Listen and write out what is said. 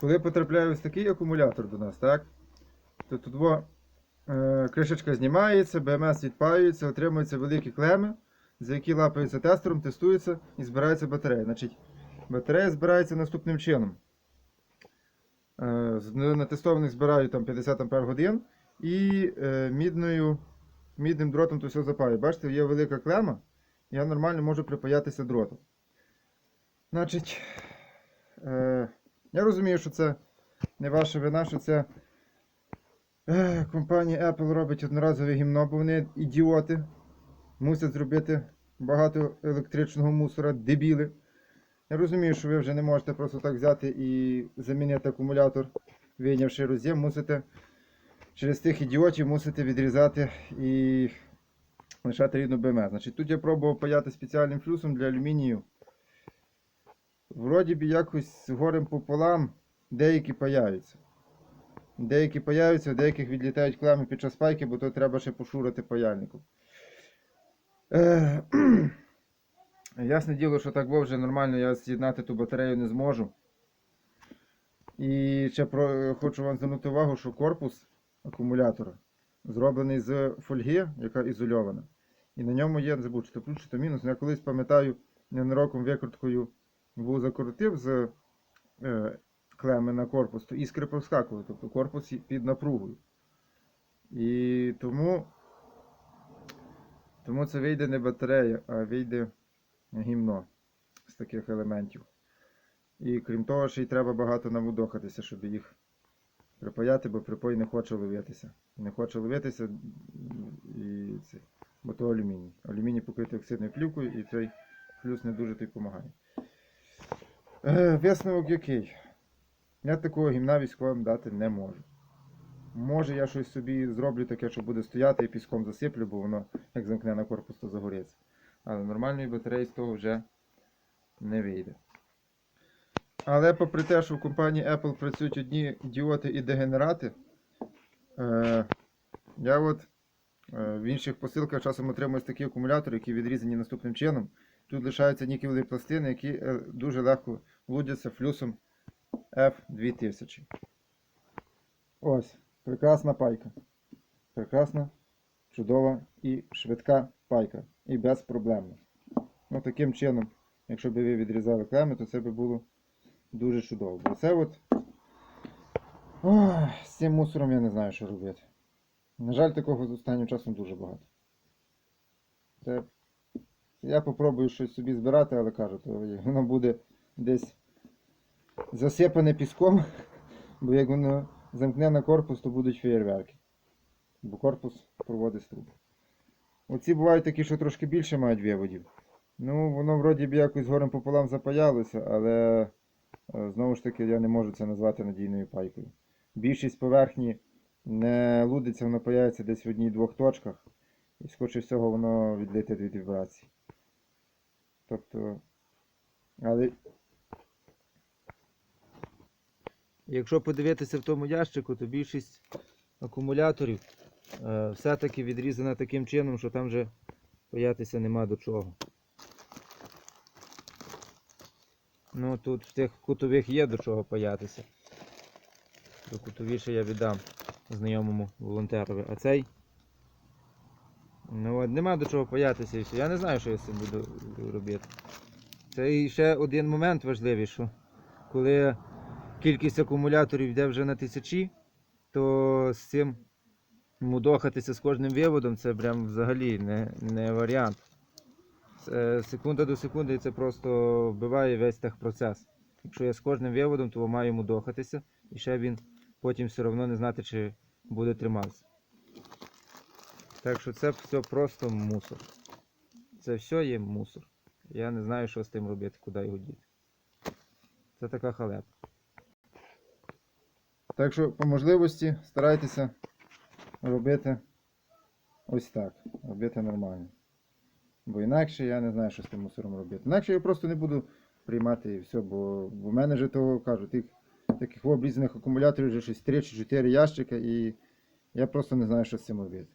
Коли потрапляє ось такий акумулятор до нас, так? То тут е, кришечка знімається, БМС відпаюється, отримуються великі клеми, за які лапаються тестером, тестуються і збирається батарея. Значить, батарея збирається наступним чином. Е, з натестованих збираю там 50 Ампер годин і е, мідною, мідним дротом то все запаю. Бачите, є велика клема, я нормально можу припаятися дротом. Значить, е, я розумію, що це не ваша вина, що це е, компанія Apple робить одноразове гімно, бо вони ідіоти. Мусять зробити багато електричного мусора, дебіли. Я розумію, що ви вже не можете просто так взяти і замінити акумулятор, вийнявши роз'єм, мусите через тих ідіотів мусите відрізати і лишати рідну БМС. Значить, тут я пробував паяти спеціальним флюсом для алюмінію. Вроді б якось з горем пополам деякі паяються. Деякі паяються, деяких відлітають клеми під час пайки, бо то треба ще пошурити паяльником. Е, Ясне діло, що так бо вже нормально я з'єднати ту батарею не зможу. І ще про, хочу вам звернути увагу, що корпус акумулятора зроблений з фольги, яка ізольована. І на ньому є, не забудь, чи то плюс, чи то мінус. Я колись пам'ятаю, ненароком викруткою був закрутив з е, клеми на корпус, то іскри проскакували, тобто корпус під напругою. І тому, тому це вийде не батарея, а вийде гімно з таких елементів. І крім того, ще й треба багато намудохатися, щоб їх припаяти, бо припой не хоче ловитися. Не хоче ловитися, і це, бо то алюміній. Алюміній покритий оксидною плівкою і цей плюс не дуже допомагає. Е, висновок який? Я такого гімна військовим дати не можу. Може я щось собі зроблю таке, що буде стояти і піском засиплю, бо воно як замкне на корпус, то загориться. Але нормальної батареї з того вже не вийде. Але попри те, що в компанії Apple працюють одні діоти і дегенерати, е, я от е, в інших посилках часом отримую такі акумулятори, які відрізані наступним чином. Тут лишаються нікелеві пластини, які е, дуже легко лудяться флюсом F2000. Ось, прекрасна пайка. Прекрасна, чудова і швидка пайка. І безпроблемна. Ну, таким чином, якщо б ви відрізали клеми, то це би було дуже чудово. Бо це от. Ох, з цим мусором я не знаю, що робити. На жаль, такого з останнім часом дуже багато. Це... Я попробую щось собі збирати, але кажу, то воно буде десь засипане піском, бо як воно замкне на корпус, то будуть феєрверки. Бо корпус проводить струбу. Оці бувають такі, що трошки більше мають виводів. Ну, воно вроді б якось горем пополам запаялося, але е, знову ж таки я не можу це назвати надійною пайкою. Більшість поверхні не лудиться, воно паяється десь в одній-двох точках. І скоріше всього воно відлетить від вібрацій. Тобто. Але. Якщо подивитися в тому ящику, то більшість акумуляторів е, все-таки відрізана таким чином, що там вже боятися нема до чого. Ну тут в тих кутових є до чого паятися. До кутовіше я віддам знайомому волонтерові. А цей. Ну от нема до чого паятися і. Я не знаю, що я з цим буду робити. Це ще один момент важливий, що коли кількість акумуляторів йде вже на тисячі, то з цим мудохатися з кожним виводом це прям взагалі не, не варіант. Це секунда до секунди це просто вбиває весь техпроцес. Якщо я з кожним виводом, то маю мудохатися, і ще він потім все одно не знати, чи буде триматися. Так що це все просто мусор. Це все є мусор. Я не знаю, що з тим робити, куди його діти. Це така халепа. Так що по можливості старайтеся робити ось так. Робити нормально. Бо інакше я не знаю, що з тим мусором робити. Інакше я просто не буду приймати і все, бо в мене вже того кажу, тих таких обрізаних акумуляторів вже щось 3 чи 4 ящика і я просто не знаю, що з цим робити.